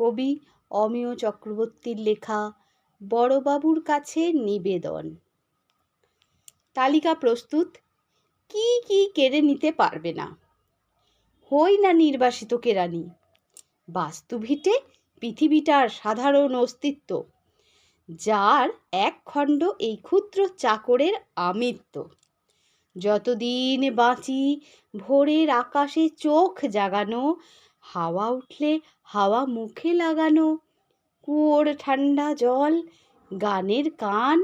কবি অমিয় চক্রবর্তীর লেখা বড়বাবুর কাছে নিবেদন। তালিকা প্রস্তুত, কি কি কেড়ে নিতে পারবে না? হই না নির্বাসিত কেরানি বাস্তু ভিটে পৃথিবীটার সাধারণ অস্তিত্ব, যার এক খণ্ড এই ক্ষুদ্র চাকরের আমিত্ব। যতদিন বাঁচি ভোরের আকাশে চোখ জাগানো হাওয়া উঠলে হাওয়া মুখে লাগানো। কুয়োর ঠান্ডা জল, গানের কান,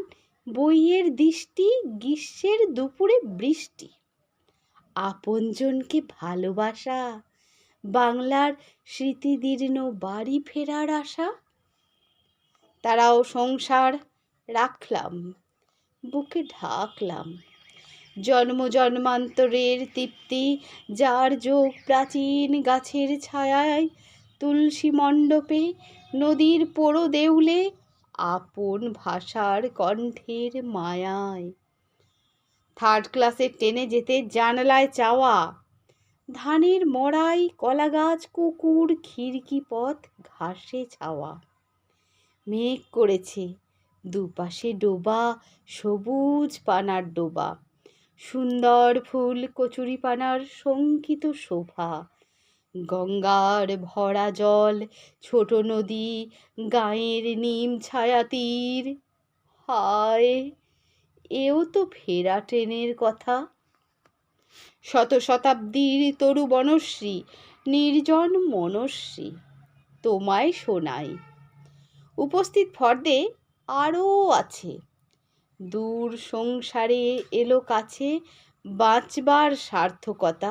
বইয়ের দৃষ্টি, গ্রীষ্মের দুপুরে বৃষ্টি। আপনজনকে ভালোবাসা, বাংলার স্মৃতিদীর্ণ বাড়ি ফেরার আশা। তারাও সংসার রাখলাম, বুকে ঢাকলাম। জন্ম জন্মান্তরের তৃপ্তি, যার যোগ প্রাচীন গাছের ছায়ায়, তুলসী মণ্ডপে, নদীর পোড়ো দেউলে আপন ভাষার কণ্ঠের মায়ায়। থার্ড ক্লাসে টেনে যেতে জানলায় চাওয়া। ধানের মড়াই কলা গাছ কুকুর, খিড়কি পথ, ঘাসে ছাওয়া। মেঘ করেছে, দুপাশে ডোবা, সবুজ পানার ডোবা। সুন্দর ফুল কচুরিপানার শঙ্কিত শোভা। গঙ্গার ভরা জল, ছোট নদী, গায়ের নিম ছায়া তীর হায়, এও তো ফেরা ট্রেনের কথা। শত শতাব্দীর তরু বনশ্রী, নির্জন মনশ্রী, তোমায় শোনাই উপস্থিত ফর্দে আরও আছে। দূর সংসারে এলো কাছে বাঁচবার সার্থকতা।